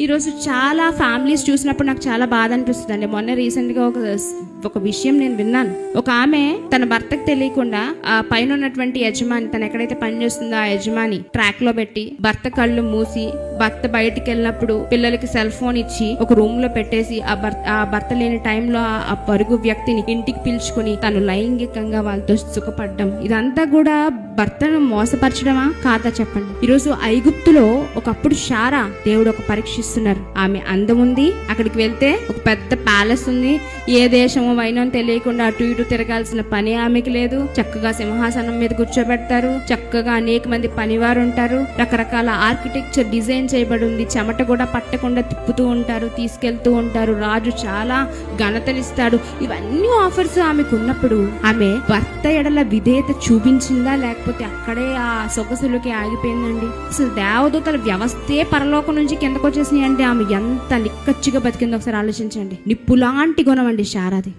ఈరోజు చాలా ఫ్యామిలీస్ చూసినప్పుడు నాకు చాలా బాధ అనిపిస్తుంది అండి మొన్న రీసెంట్గా ఒక ఒక విషయం నేను విన్నాను. ఒక ఆమె తన భర్తకు తెలియకుండా ఆ పైన ఉన్నటువంటి యజమాని తను ఎక్కడైతే పని చేస్తుందో ఆ యజమాని ట్రాక్లో పెట్టి భర్త కళ్ళు మూసి భర్త బయటికి వెళ్ళినప్పుడు పిల్లలకి సెల్ ఫోన్ ఇచ్చి ఒక రూమ్లో పెట్టేసి ఆ భర్త ఆ భర్త లేని టైంలో ఆ- పరుగు వ్యక్తిని ఇంటికి పిలుచుకుని తను లైంగికంగా వాళ్ళతో సుఖపడ్డం. ఇదంతా కూడా భర్తను మోసపరచడమా? కాదా చెప్పండి. ఈరోజు ఐగుప్తులో ఒకప్పుడు షారా దేవుడు ఒక పరీక్షిస్తున్నారు. ఆమె అందం ఉంది. అక్కడికి వెళ్తే ఒక పెద్ద ప్యాలెస్ ఉంది. ఏ దేశమో వైనో తెలియకుండా అటు ఇటు తిరగాల్సిన పని ఆమెకి లేదు. చక్కగా సింహాసనం మీద కూర్చోబెడతారు. చక్కగా అనేక మంది పనివారు ఉంటారు. రకరకాల ఆర్కిటెక్చర్ డిజైన్ చేయబడి ఉంది చెమట కూడా పట్టకుండా తిప్పుతూ ఉంటారు తీసుకెళ్తూ ఉంటారు. రాజు చాలా ఘనతనిస్తాడు ఇవన్నీ ఆఫర్స్ ఆమెకు ఉన్నప్పుడు ఆమె భర్త ఎడల విధేయత చూపించిందా? లేకపోతే అక్కడే ఆ సొగసులకి ఆగిపోయిందండి? అసలు దేవదూతల వ్యవస్థే పరలోకం నుంచి కిందకు వచ్చేసినాయి అంటే ఆమె. ఎంత నిక్కచ్చిగా బతికిందో ఒకసారి ఆలోచించండి. నిప్పులాంటి గుణం అండి శారాది.